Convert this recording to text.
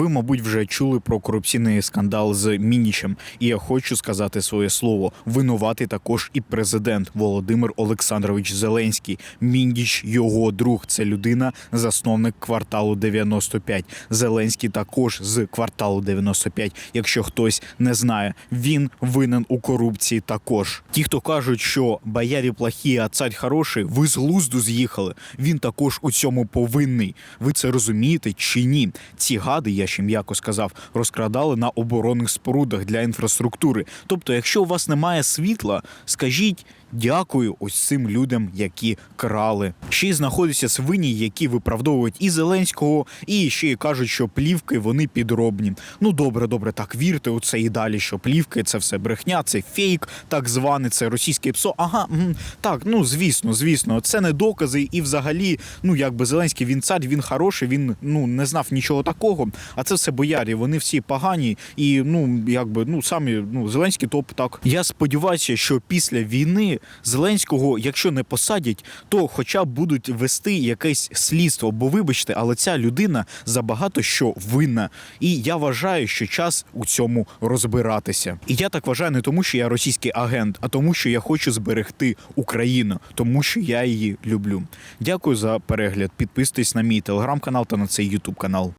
Ви, мабуть, вже чули про корупційний скандал з Мінічем, і я хочу сказати своє слово. Винуватий також і президент Володимир Олександрович Зеленський. Мініч його друг. Це людина, засновник кварталу 95. Зеленський також з кварталу 95. Якщо хтось не знає, він винен у корупції також. Ті, хто кажуть, що боярі плохі, а царь хороший, ви з глузду з'їхали. Він також у цьому повинний. Ви це розумієте чи ні? Ці гади, я ще м'яко сказав, розкрадали на оборонних спорудах для інфраструктури. Тобто, якщо у вас немає світла, скажіть. Дякую ось цим людям, які крали. Ще й знаходяться свині, які виправдовують і Зеленського, і ще й кажуть, що плівки вони підробні. Ну добре, добре, так вірте у це і далі. Що плівки це все брехня, це фейк, так званий, це російське псо. Ага, так, ну звісно, звісно, це не докази. І взагалі, ну якби Зеленський він цар, він хороший, він ну не знав нічого такого. А це все боярі, вони всі погані, і ну якби ну самі ну Зеленський топ так. Я сподіваюся, що після війни Зеленського, якщо не посадять, то хоча б будуть вести якесь слідство. Бо вибачте, але ця людина забагато що винна. І я вважаю, що час у цьому розбиратися. І я так вважаю не тому, що я російський агент, а тому, що я хочу зберегти Україну, тому що я її люблю. Дякую за перегляд. Підписуйтесь на мій телеграм-канал та на цей ютуб канал.